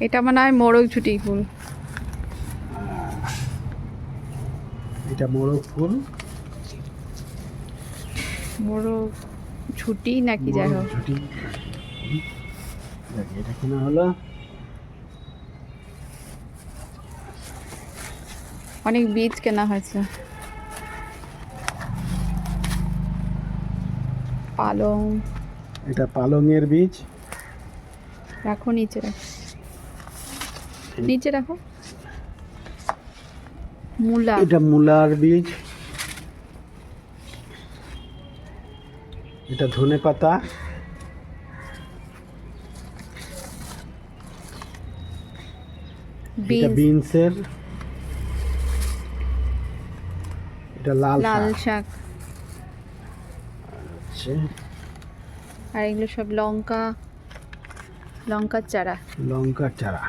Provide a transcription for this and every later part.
এটা মনে হয় মোরগ ঝুটি ফুল। এটা মোরগ ফুল। মোরগ ঝুটি নাকি যাই হোক। ঝুঁটি। এটা কেনা হলো। অনেক বীজ কেনা হয়েছে। পালং। এটা পালংয়ের বীজ। রাখো নিচে রাখো। নিচে রাখো। মূলা। এটা মূলার বীজ। এটা ধনে পাতা। এটা বিনস বিনসের। এটা লাল লাল শাক। শাক আর এগুলো সব লঙ্কা লঙ্কার চারা। লঙ্কার চারা।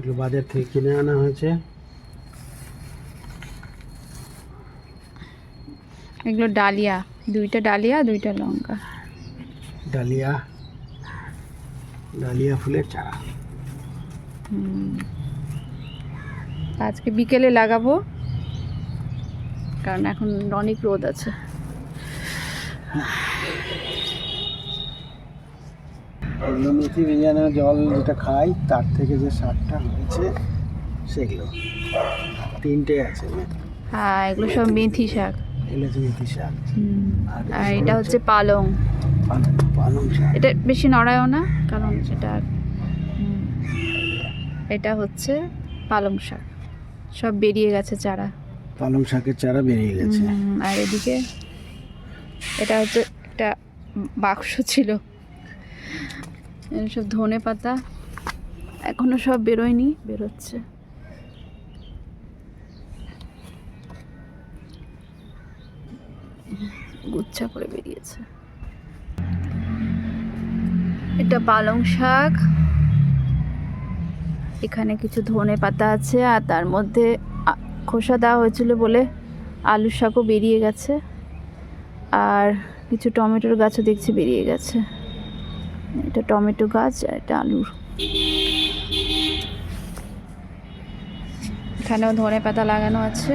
এগুলো বাজার থেকে কিনে আনা হয়েছে। এগুলো ডালিয়া দুইটা ডালিয়া দুইটা লঙ্কা। ডালিয়া ডালিয়া ফুলের চারা। আজকে বিকেলে লাগাবো কারণ এখন অনেক রোদ আছে। মেথি ভেজানো জল যেটা খাই তার থেকে যে শাকটা হয়েছে সেগুলো। তিনটে আছে হ্যাঁ এগুলো সব মেথি শাক। এগুলো মেথি শাক। আর এটা হচ্ছে পালং। পালং শাক। এটা বেশি নড়ায়ও না কারণ এটা এটা হচ্ছে পালং শাক। সব বেরিয়ে গেছে চারা। পালং শাকের চারা বেরিয়ে গেছে। আর এদিকে এটা হচ্ছে একটা বাক্স ছিল। সব ধনে পাতা, এখনও সব বেরোয়নি, বেরোচ্ছে। গুচ্ছা করে বেরিয়েছে। এটা পালং শাক। এখানে কিছু ধনে পাতা আছে, আর তার মধ্যে খোসা দেওয়া হয়েছিল বলে আলু শাকও বেরিয়ে গেছে। আর কিছু টমেটোর গাছও দেখছি বেরিয়ে গেছে। এটা টমেটো গাছ আর এটা আলুর। এখানেও ধনে পাতা লাগানো আছে।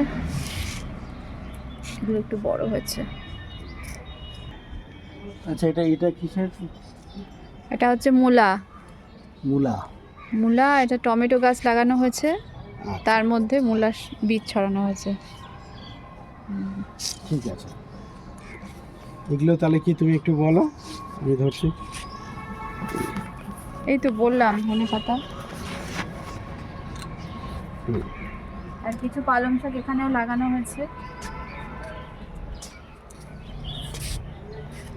এগুলো একটু বড় হয়েছে। আচ্ছা এটা এটা কিসের? এটা হচ্ছে মূলা। মূলা। মূলা এটা টমেটো গাছ লাগানো হয়েছে। আচ্ছা, তার মধ্যে মূলা বীজ ছড়ানো হয়েছে। ঠিক আছে। এগুলো তাহলে কি তুমি একটু বলো? আমি ধরছি। এই তো বললাম ধনে পাতা। আর কিছু পালং শাক এখানেও লাগানো হয়েছে।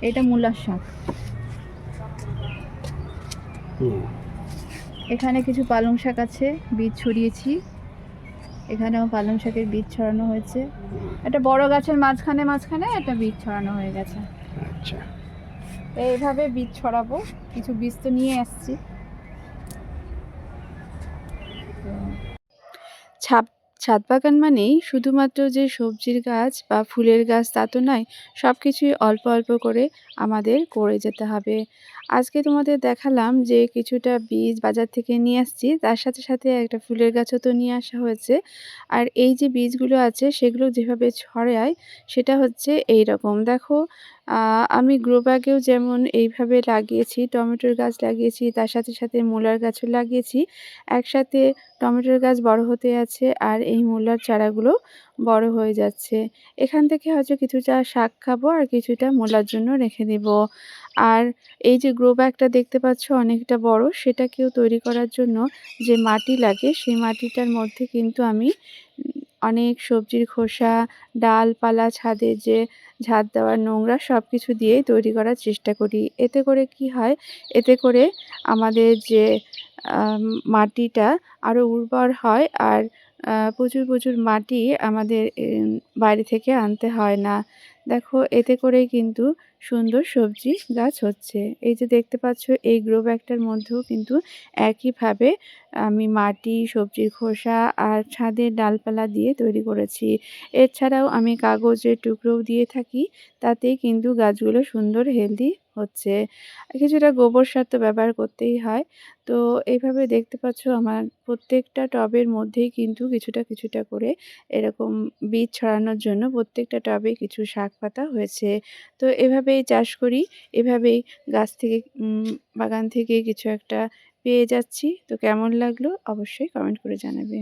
এটা মূলার শাক। এখানে কিছু পালং শাক আছে বীজ ছড়িয়েছি। এখানেও পালং শাকের বীজ ছড়ানো হয়েছে। একটা বড় গাছের মাঝখানে মাঝখানে একটা বীজ ছড়ানো হয়ে গেছে। আচ্ছা। এইভাবে বীজ ছড়াবো। কিছু বীজ তো নিয়ে আসছি। ছাপ ছাদ বাগান মানেই শুধুমাত্র যে সবজির গাছ বা ফুলের গাছ তা তো নয় সব কিছুই অল্প অল্প করে আমাদের করে যেতে হবে। আজকে তোমাদের দেখালাম যে কিছুটা বীজ বাজার থেকে নিয়ে আসছি। তার সাথে সাথে একটা ফুলের গাছও তো নিয়ে আসা হয়েছে। আর এই যে বীজগুলো আছে, সেগুলো যেভাবে ছড়ায়, সেটা হচ্ছে এই রকম দেখো আমি গ্রো ব্যাগেও যেমন এইভাবে লাগিয়েছি, টমেটোর গাছ লাগিয়েছি, তার সাথে সাথে মূলার গাছও লাগিয়েছি। একসাথে টমেটোর গাছ বড় হতে আছে আর এই মূলার চারাগুলো বড় হয়ে যাচ্ছে। এখান থেকে হয়তো কিছুটা শাক খাব আর কিছুটা মূলার জন্য রেখে দেব। আর এই যে গ্রো ব্যাগটা দেখতে পাচ্ছ অনেকটা বড়, সেটাকেও তৈরি করার জন্য যে মাটি লাগে, সেই মাটিটার মধ্যে কিন্তু আমি অনেক সবজির খোসা, ডালপালা ছাদে যে ঝাড় দেওয়ার নোংরা সব কিছু দিয়েই তৈরি করার চেষ্টা করি। এতে করে কি হয়? এতে করে আমাদের যে মাটিটা আরও উর্বর হয় আর প্রচুর প্রচুর মাটি আমাদের বাইরে থেকে আনতে হয় না। দেখো, এতে করেই কিন্তু সুন্দর সবজি গাছ হচ্ছে। এই যে দেখতে পাচ্ছ এই গ্রো ব্যাগটার মধ্যেও কিন্তু একইভাবে আমি মাটি, সবজির খোসা আর ছাদের ডালপালা দিয়ে তৈরি করেছি। এছাড়াও আমি কাগজের টুকরোও দিয়ে থাকি। তাতেই কিন্তু গাছগুলো সুন্দর হেলদি হচ্ছে। কিছুটা গোবর সার তো ব্যবহার করতেই হয়। তো এইভাবে দেখতে পাচ্ছ আমার প্রত্যেকটা টবের মধ্যেই কিন্তু কিছুটা, কিছুটা করে এরকম বীজ ছড়ানোর জন্য প্রত্যেকটা টবে কিছু শাক পাতা হয়েছে। তো এভাবেই চাষ করি। এভাবেই গাছ থেকে বাগান থেকে কিছু একটা পেয়ে যাচ্ছি। তো কেমন লাগল অবশ্যই কমেন্ট করে জানাবে।